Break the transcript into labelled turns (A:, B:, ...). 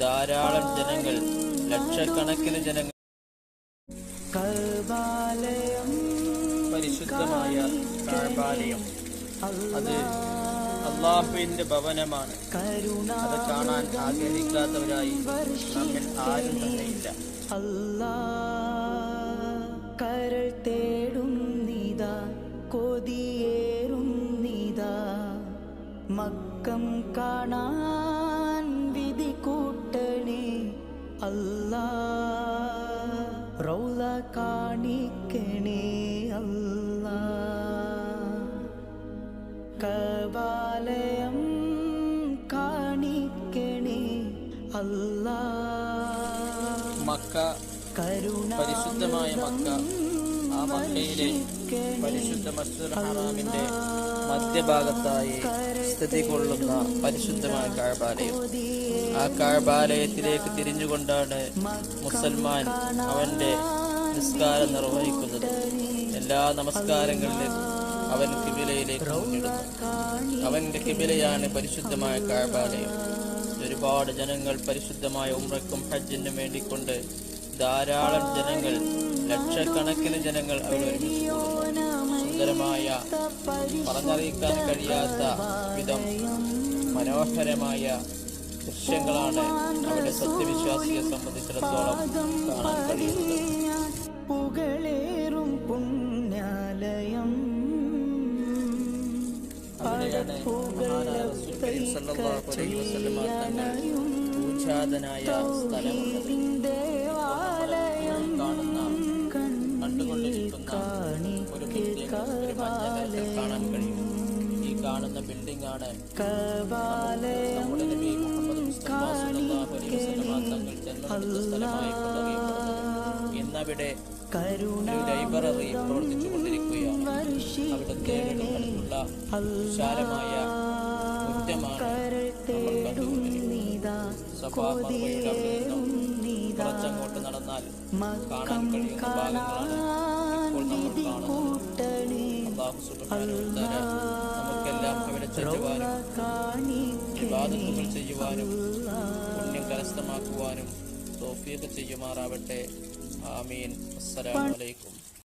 A: ധാരാളം ജനങ്ങൾ ലക്ഷക്കണക്കിന് ജനങ്ങൾ
B: കൽബാലയം
A: പരിശുദ്ധമായ കാഴ്ബാലയം അത് അള്ളാഹുവിന്റെ ഭവനമാണ്. അത് കാണാൻ ആഗ്രഹിക്കാത്തവരായി നമ്മിൽ ആരും തന്നെയില്ല
B: കരൾ തേടും നീതാ കൊതിയേറും നീതാ മക്കം കാണാൻ റൗല കാണിക്കണേ അല്ല. കബാലയം കാണിക്കണേ അല്ല.
A: മക്ക
B: കരുണ
A: പരിശുദ്ധമായ മക്ക. ആ മക്കയിലെ പരിശുദ്ധ മസ്ജിദുൽ ഹറാമിന്റെ മധ്യഭാഗത്തായി സ്ഥിതി കൊള്ളുന്ന പരിശുദ്ധമായ കാഴ്ബാലയം. ആ കാഴ്ബാലയത്തിലേക്ക് തിരിഞ്ഞുകൊണ്ടാണ് മുസൽമാൻ അവന്റെ നിസ്കാരം നിർവഹിക്കുന്നത്. എല്ലാ നമസ്കാരങ്ങളിലും അവൻ കിബിലയിലേക്ക് മുന്നിടുന്നു. അവന്റെ കിബിലയാണ് പരിശുദ്ധമായ കാഴ്ബാലയം. ഒരുപാട് ജനങ്ങൾ പരിശുദ്ധമായ ഉമ്രക്കും ഹജ്ജിനും വേണ്ടിക്കൊണ്ട് ധാരാളം ജനങ്ങൾ ലക്ഷക്കണക്കിന് ജനങ്ങൾ അവിടെ ഒരുമിച്ച് കൂടുന്നു. സുന്ദരമായ പറഞ്ഞറിയിക്കാൻ കഴിയാത്ത വിധം മനോഹരമായ ദൃശ്യങ്ങളാണ് അവിടെ സത്യവിശ്വാസിയെ സംബന്ധിച്ചിടത്തോളം കാണാൻ കഴിയുന്നത്.
B: പുകളേറും പുണ്യാലയം.
A: മഹാനായ തങ്ങൾ പൂജാതനായ സ്ഥലമുള്ളത് കാണാൻ കഴിയും ഈ കാണുന്ന ബിൽഡിംഗ് ആണ് ഇന്നവിടെ ലൈബ്രറി പ്രവർത്തിച്ചു കൊണ്ടിരിക്കുകയാണ് അവിടുത്തെ അടുത്തുള്ള വിശാലമായ മുറ്റമാണ് നമ്മൾ കണ്ടുകൊണ്ടിരിക്കുന്നത് സഫാ അവിടെ നിന്നും കുറച്ചങ്ങോട്ട് നടന്നാൽ കാണാൻ കഴിയുന്ന ഭാഗങ്ങളാണ് ഇപ്പോൾ നമ്മൾ കാണുന്നത്. തആല നമുക്കെല്ലാം അവരെ ചെയ്യുവാനും കരസ്ഥമാക്കുവാനും ചെയ്യുമാറാവട്ടെ ആമീൻ അസ്സലാമു അലൈക്കും